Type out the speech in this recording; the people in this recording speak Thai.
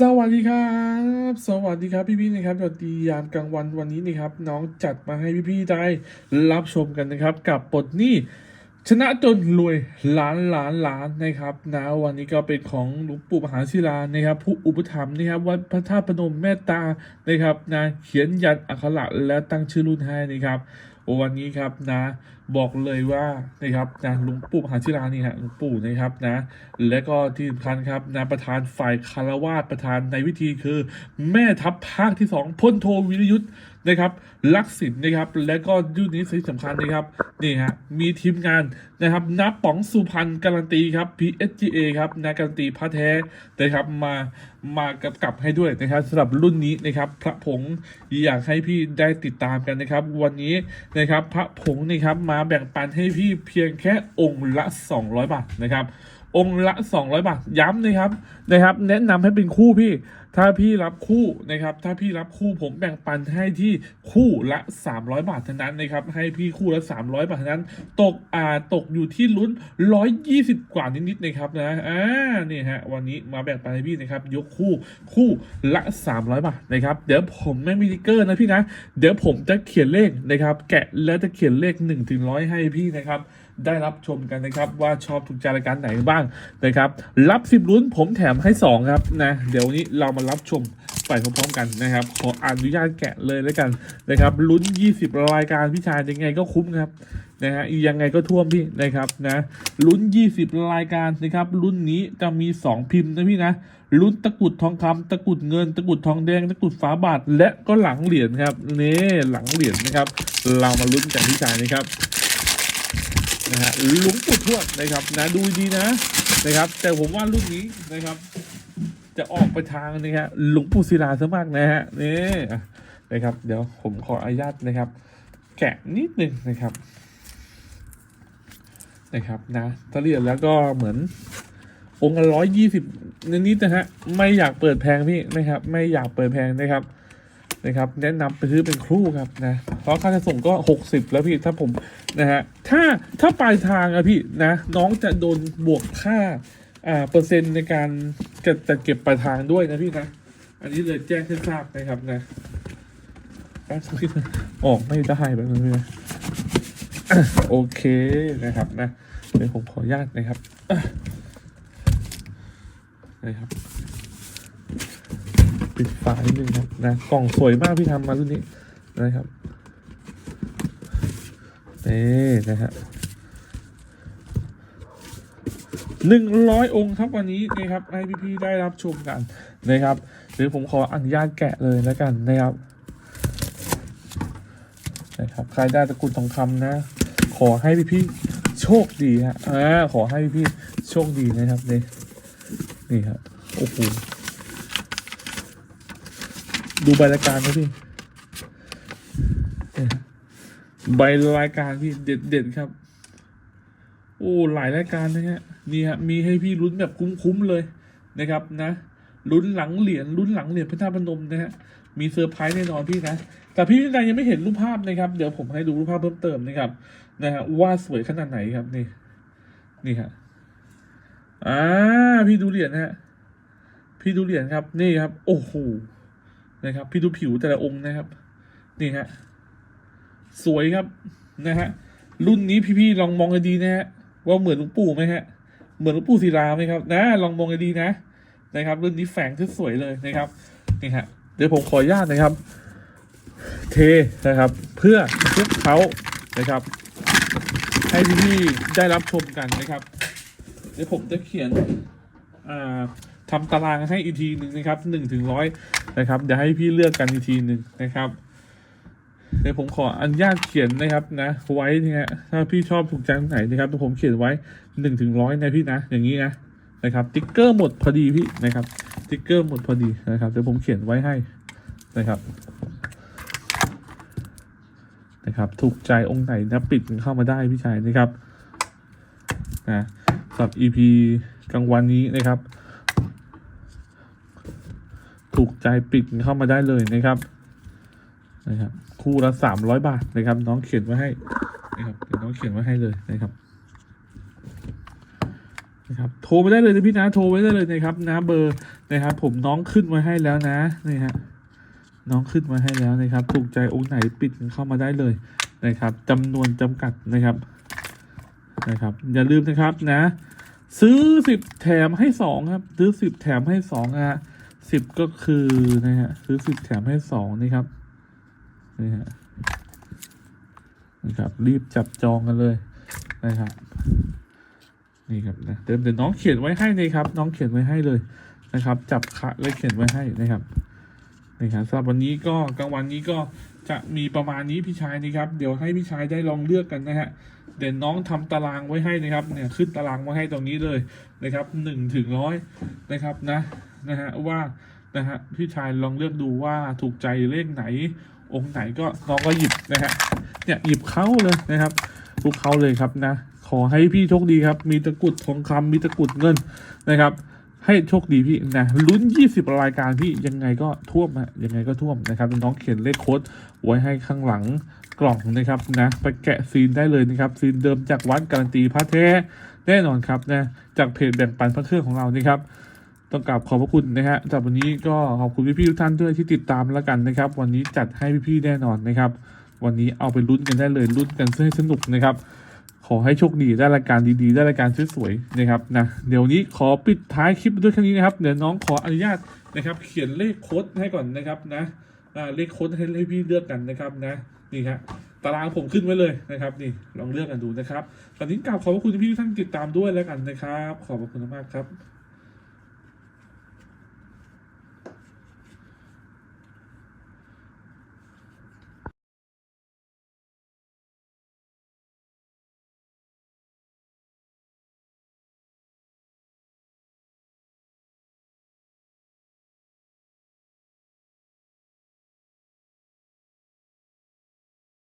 สวัสดีครับ สวัสดีครับพี่ๆนะครับสวัสดียามกลางวันวันนี้นะครับ น้องจัดมาให้พี่ๆได้รับชมกันนะครับ กับบทหนี้ชนะจนรวยล้านล้านล้านนะครับนะวันนี้ก็เป็นของหลวงปู่มหาศิลานะครับ ผู้อุปถัมภ์นะครับวัดพระธาตุพนมแม่ตานะครับนะเขียนยันอักขระและตั้งชื่อรุ่นให้นะครับโอ้วันนี้ครับนะ บอกเลยว่านะครับนะหลวงปู่มหาศิลานี่ฮะหลวงปู่นะครับนะและก็ที่สำคัญครับนะประธานฝ่ายคารวาสประธานในวิธีคือ แม่ทัพภาคที่สองพลโทวิรยุทธ์นะครับลักษิณนะครับ และก็ยุคนี้สิ่งสำคัญนะครับนี่ฮะมีทีมงานนะครับนับป๋องสุพรรณการันตีครับ PSGA ครับนะการันตีพระแท้นะครับมามากับกับให้ด้วยนะครับสำหรับรุ่นนี้นะครับ พระผงอยากให้พี่ได้ติดตามกันนะครับ วันนี้นะครับพระผงนะครับมาแบ่งปันให้พี่เพียงแค่องค์ละ 200 บาทนะครับ องค์ละ 200 บาทย้ำนะครับนะครับ แนะนำให้เป็นคู่พี่ ถ้าพี่รับคู่นะครับ ถ้าพี่รับคู่ผมแบ่งปันให้ที่คู่ละ 300 บาทเท่านั้นนะครับ ให้พี่คู่ละ 300 บาทเท่านั้น ตกอ่าตกอยู่ที่ลุ้น 120 กว่านิดๆนะครับนะอ่านี่ฮะวันนี้มาแบ่งปันให้พี่นะครับ ยกคู่คู่ละ 300 บาทนะครับ เดี๋ยวผมไม่มีติ๊กเกอร์นะพี่นะ เดี๋ยวผมจะเขียนเลขนะครับ แกะแล้วจะเขียนเลข1ถึง100ให้พี่นะครับได้รับชมกันนะครับว่าชอบถูกใจรายการไหนบ้างนะครับ รับสิบลุ้นผมแถมให้สองครับนะเดี๋ยววันนี้เรามารับชมไปพร้อมๆกันนะครับ ขออนุญาตแกะเลยแล้วกันนะครับลุ้น 20 รายการพี่ชายยังไงก็คุ้มครับนะฮะยังไงก็ท่วมพี่นะครับนะลุ้น 20 รายการนะครับรุ่นนี้จะมี 2 พิมพ์นะพี่นะลุ้นตะกุดทองคำตะกุดเงิน ตะกุดทองแดง ตะกุดฝาบาท และก็หลังเหรียญครับนี่หลังเหรียญนะครับ เรามาลุ้นกันพี่ชายนะครับนะฮะลวงปู่ทวดนะครับนะดูดีนะนะครับ แต่ผมว่ารุ่นนี้นะครับ จะออกไปทางนี่ฮะหลวงปู่ศิลาซะมากนะฮะนี่นะครับ เดี๋ยวผมขออนุญาตนะครับ แกะนิดนึงนะครับ นะครับนะถ้าเรียนแล้วก็เหมือน องค์ละร้อยยี่สิบนิดๆนะฮะไม่อยากเปิดแพงพี่นะครับ ไม่อยากเปิดแพงนะครับนะครับแนะนำไปซื้อเป็นครู่ครับนะเพราะค่าจะส่งก็ 60 แล้วพี่ถ้าผมนะฮะถ้าถ้าปลายทางอะพี่นะน้องจะโดนบวกค่าอ่าเปอร์เซ็นต์ในการ จะจะเก็บปลายทางด้วยนะพี่นะ อันนี้เลยแจ้งให้ทราบนะครับนะแป๊บนึงออกไม่ได้แบบนี้นะโอเคนะครับนะเดี๋ยวผมขออนุญาตนะครับนะครับ ปิดฝานิดนึงครับนะกล่องสวยมากพี่ทำมารุ่นนี้นะครับนี่นะฮะ หนึ่งร้อยองค์ครับวันนี้นะครับให้พี่ๆได้รับชมกันนะครับหรือผมขออนุญาตแกะเลยแล้วกันนะครับนะครับใครได้ตะกรุดทองคำนะ ขอให้พี่ๆโชคดีฮะอ่าขอให้พี่ๆโชคดีนะครับนี่นี่ครับโอ้โหดูใบรายการนะพี่เนี่ใบรายการพี่เด็ดเด็ดครับ โอ้หลายรายการนะฮะนี่ฮะมีให้พี่ลุ้นแบบคุ้มๆเลยนะครับนะลุ้นหลังเหรียญลุ้นหลังเหรียญพระธาตุพนมนะฮะมีเซอร์ไพรส์แน่นอนพี่นะ แต่พี่วินัยยังไม่เห็นรูปภาพนะครับ เดี๋ยวผมให้ดูรูปภาพเพิ่มเติมนะครับนะฮะว่าสวยขนาดไหนครับนี่ นี่ฮะอ่าพี่ดูเหรียญนะฮะพี่ดูเหรียญครับ นี่ครับ โอ้โหนะครับ พี่ดูผิวแต่ละองค์นะครับ นี่ฮะสวยครับนะฮะรุ่นนี้พี่ๆลองมองให้ดีนะฮะ ว่าเหมือนหลวงปู่ไหมฮะ เหมือนหลวงปู่ศิลาไหมครับ นะ ลองมองให้ดีนะนะครับรุ่นนี้แฝงที่สวยเลยนะครับนี่ฮะเดี๋ยวผมขออนุญาตนะครับ เทนะครับ เพื่อคลุกเขานะครับ ให้พี่ๆได้รับชมกันนะครับ เดี๋ยวผมจะเขียนอ่าทำตารางให้อีกทีหนึ่งนะครับหนึ่งถึงร้อยนะครับเดี๋ยวให้พี่เลือกกันอีกทีหนึ่งนะครับ ดี๋ยวผมขออนุญาตเขียนนะครับนะไว้นะฮะถ้าพี่ชอบถูกใจตรงไหนนะครับผมเขียนไว้หนึ่งถึงร้อยนะพี่นะอย่างนี้นะนะครับติ๊กเกอร์หมดพอดีพี่นะครับติ๊กเกอร์หมดพอดีนะครับเดี๋ยวผมเขียนไว้ให้นะครับนะครับถูกใจองค์ไหนนะปิดเข้ามาได้พี่ชายนะครับนะสำหรับ EP กลางวันนี้นะครับ ถูกใจปิดเข้ามาได้เลยนะครับนะครับ คู่ละสามร้อยบาทนะครับ น้องเขียนไว้ให้นะครับเดี๋ยวน้องเขียนไว้ให้เลยนะครับนะครับโทรไปได้เลยนะพี่นะโทรไปได้เลยนะครับนะเบอร์นะครับ ผมน้องขึ้นไว้ให้แล้วนะนี่ฮะน้องขึ้นไว้ให้แล้วนะครับ ถูกใจองค์ไหนปิดเข้ามาได้เลยนะครับจำนวนจำกัดนะครับนะครับ อย่าลืมนะครับนะ ซื้อสิบแถมให้สองครับ ซื้อสิบแถมให้สองนะฮะสิบก็คือนะฮะซื้อสิบแถมให้สองนี่ครับ นี่ฮะนะครับรีบจับจองกันเลยนะครับนี่ครับนะเดี๋ยวเดี๋ยวน้องเขียนไว้ให้เลยครับ น้องเขียนไว้ให้เลยนะครับ จับขะและเขียนไว้ให้นะครับนี่ครับสำหรับวันนี้ก็กลางวันนี้ก็จะมีประมาณนี้พี่ชายนะครับ เดี๋ยวให้พี่ชายได้ลองเลือกกันนะฮะเดี๋ยวน้องทำตารางไว้ให้นะครับเนี่ยขึ้นตารางไว้ให้ตรงนี้เลยนะครับหนึ่งถึงร้อยนะครับนะนะฮะว่านะฮะพี่ชายลองเลือกดูว่าถูกใจเลขไหน องค์ไหนก็น้องก็หยิบนะฮะเนี่ยหยิบเข้าเลยนะครับทุกเข้าเลยครับนะ ขอให้พี่โชคดีครับ มีตะกุดทองคำมีตะกุดเงินนะครับ ให้โชคดีพี่นะลุ้น 20 รายการพี่ยังไงก็ท่วมฮะยังไงก็ท่วมนะครับน้องเขียนเลขโค้ดไว้ให้ข้างหลังกล่องนะครับนะไปแกะซีนได้เลยนะครับซีนเดิมจากวัดการันตีพระแท้แน่นอนครับนะจากเพจแบ่งปันพระเครื่องของเรานี่ครับ ต้องกราบขอบพระคุณนะฮะสำหรับวันนี้ก็ขอบคุณพี่ๆทุกท่านด้วยที่ติดตามแล้วกันนะครับ วันนี้จัดให้พี่ๆแน่นอนนะครับ วันนี้เอาไปลุ้นกันได้เลยลุ้นกันให้สนุกนะครับ ขอให้โชคดีได้รายการดีๆ ได้รายการสวยๆนะครับนะเดี๋ยวนี้ขอปิดท้ายคลิปด้วยแค่นี้นะครับเดี๋ยวน้องขออนุญาตนะครับ เขียนเลขโค้ดให้ก่อนนะครับนะเลขโค้ดให้ให้พี่เลือกกันนะครับนะนี่ครับตารางผมขึ้นไว้เลยนะครับ นี่ลองเลือกกันดูนะครับตอนนี้กราบขอบพระคุณพี่ๆทุกท่านติดตามด้วยแล้วกันนะครับ ขอบพระคุณมากครับ